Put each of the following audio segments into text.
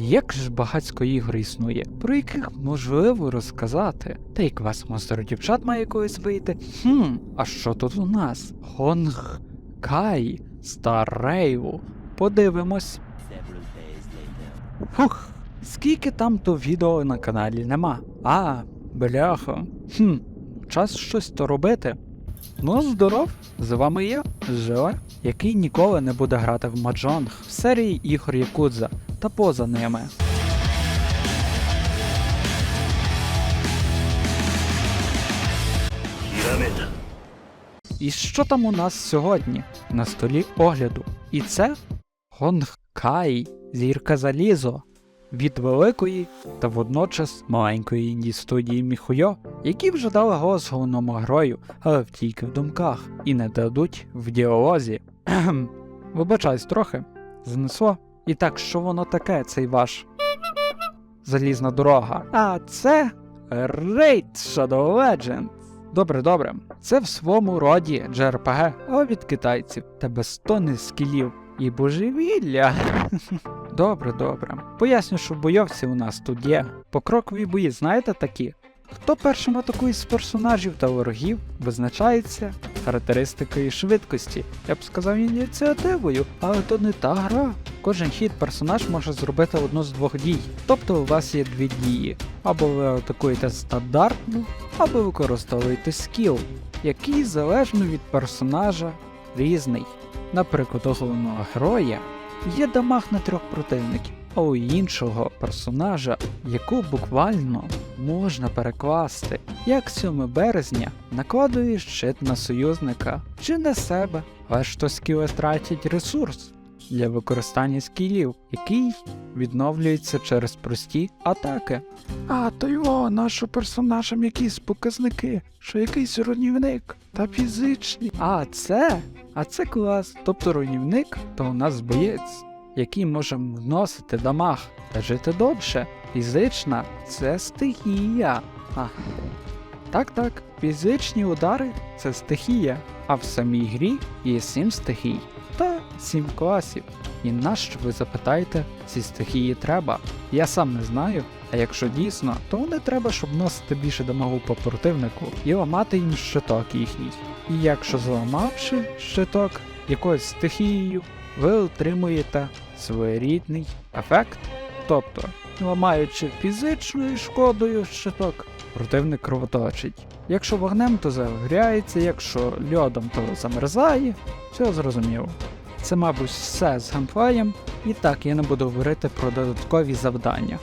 Як ж багацько ігор існує, про яких можливо розказати. Та й квест монстр дівчат має якось вийти. Хм, а що тут у нас? Хонг Кай Старейву. Подивимось. Фух, скільки там то відео на каналі нема. А, бляха. Хм, час щось то робити. Ну, здоров, з вами я, Жиле, який ніколи не буде грати в Маджонг в серії ігор Якудза та поза ними. І що там у нас сьогодні? На столі огляду. І це Хонг Кай, зірка залізо. Від великої та водночас маленької інді студії Міхуйо, які вже дали голос головному герою, але тільки в думках, і не дадуть в діалозі. Вибачаюсь трохи, знесло. І так, що воно таке, цей ваш залізна дорога? А це Raid Shadow Legends. Добре, добре. Це в своєму роді JRPG, а від китайців та без скілів і божевілля. Добре, добре. Поясню, що бойовці у нас тут є. Покрокові бої, знаєте такі? Хто першим атакує з персонажів та ворогів, визначається характеристикою швидкості. Я б сказав ініціативою, але то не та гра. Кожен хід персонаж може зробити одну з двох дій. Тобто у вас є дві дії. Або ви атакуєте стандартно, або використовуєте скіл, який залежно від персонажа різний. Наприклад, головного героя є дамаг на трьох противників, а у іншого персонажа, яку буквально можна перекласти, як 7 березня накладує щит на союзника чи на себе, але ж то скіли тратять ресурс для використання скілів, який відновлюється через прості атаки. А, то його, нашого персонажам якісь показники, що якийсь руйнівник та фізичні. А це? А це клас. Тобто руйнівник то у нас боєць, який може вносити дамаг та жити довше. Фізична це стихія. А. Так, так, фізичні удари це стихія, а в самій грі є сім стихій та сім класів. І нащо ви запитаєте, ці стихії треба? Я сам не знаю, а якщо дійсно, то не треба, щоб носити більше дамагу по противнику і ламати їм щиток їхній. І якщо зламавши щиток якоюсь стихією, ви отримуєте своєрідний ефект. Тобто, ламаючи фізичною шкодою щиток, противник кровоточить. Якщо вогнем, то загоряється, якщо льодом, то замерзає. Все зрозуміло. Це, мабуть, все з геймплеєм, і так я не буду говорити про додаткові завдання.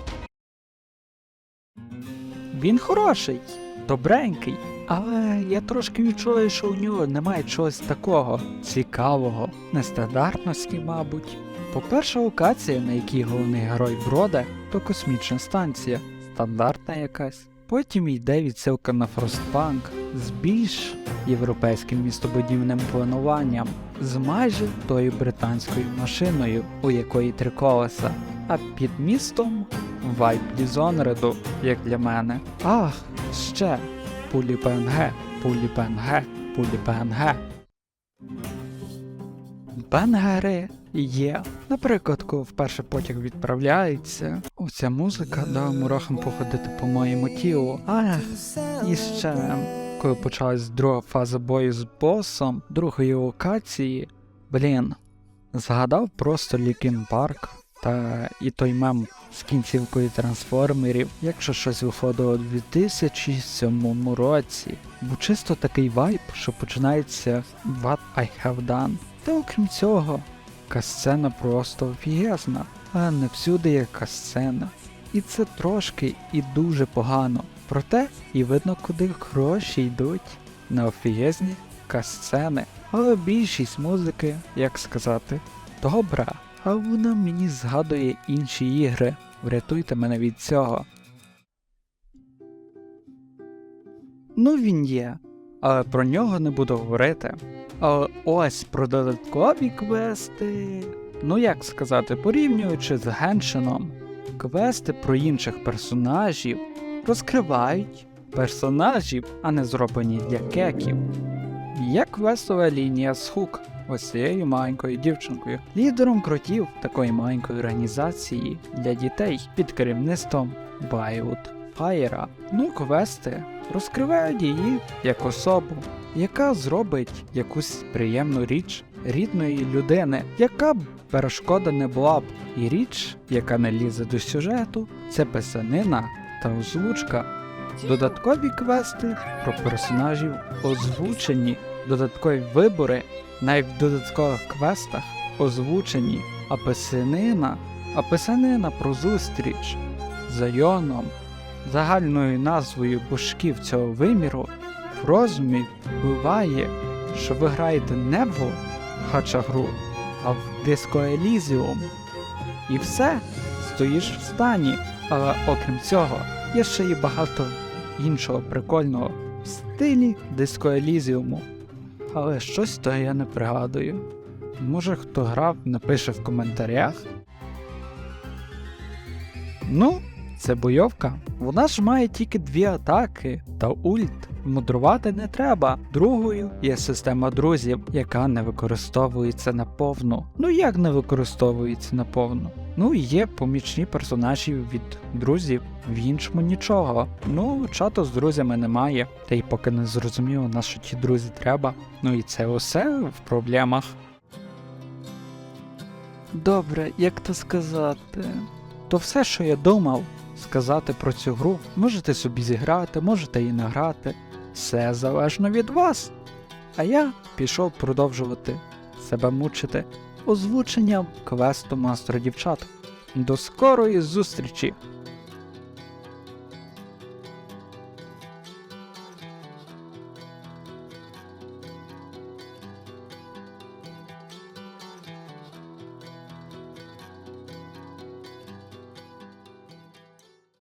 Він хороший, добренький, але я трошки відчуваю, що у нього немає чогось такого цікавого, нестандартності, мабуть. По-перше, локація, на якій головний герой броде, то космічна станція, стандартна якась. Потім йде відсилка на Frostpunk з більш європейським містобудівним плануванням, з майже тою британською машиною, у якої три колеса, а під містом вайп Дізонреду, як для мене. Ах, ще пулі ПНГ, пулі ПНГ, пулі ПНГ. Бенгери є. Наприклад, коли вперше потяг відправляється, оця музика дала мурахам походити по моєму тілу. Ах, і ще, коли почалась друга фаза бою з босом другої локації, блін, згадав просто Лікін Парк та і той мем з кінцівкою трансформерів, якщо щось виходило у 2007 році. Бо чисто такий вайб, що починається What I have done. Та окрім цього, касцена просто офігезна, а не всюди є касцена. І це трошки і дуже погано. Проте і видно, куди гроші йдуть на офігезні касцени. Але більшість музики, як сказати, добра. А вона мені згадує інші ігри. Врятуйте мене від цього. Ну він є, але про нього не буду говорити. Але ось про додаткові квести. Ну як сказати, порівнюючи з Геншином, квести про інших персонажів розкривають персонажів, а не зроблені для кеків. Є квестова лінія з хук, ось цією маленькою дівчинкою, лідером кротів такої маленької організації для дітей під керівництвом Байвуд Фаєра. Ну, квести розкривають її як особу, яка зробить якусь приємну річ рідної людини, яка б перешкода не була б. І річ, яка не лізе до сюжету, це писанина та озвучка. Додаткові квести про персонажів озвучені, додаткові вибори навіть в додаткових квестах озвучені, а писанина, а писанина про зустріч з Айоном, загальною назвою божків цього виміру, в розумі буває, що ви граєте не в хачагру, а в Elysium. І все, стоїш в стані, але окрім цього, є ще й багато іншого прикольного в стилі Elysium. Але щось то я не пригадую. Може хто грав, напише в коментарях. Ну, це бойовка. Вона ж має тільки дві атаки та ульт. Мудрувати не треба. Другою є система друзів, яка не використовується наповну. Ну як не використовується наповну? Ну є помічні персонажі від друзів, в іншому нічого. Ну, чату з друзями немає, та й поки не зрозуміло, на що ті друзі треба. Ну і це усе в проблемах. Добре, як то сказати. То все, що я думав сказати про цю гру, можете собі зіграти, можете і награти. Все залежно від вас. А я пішов продовжувати себе мучити озвученням квесту Мастер дівчат. До скорої зустрічі!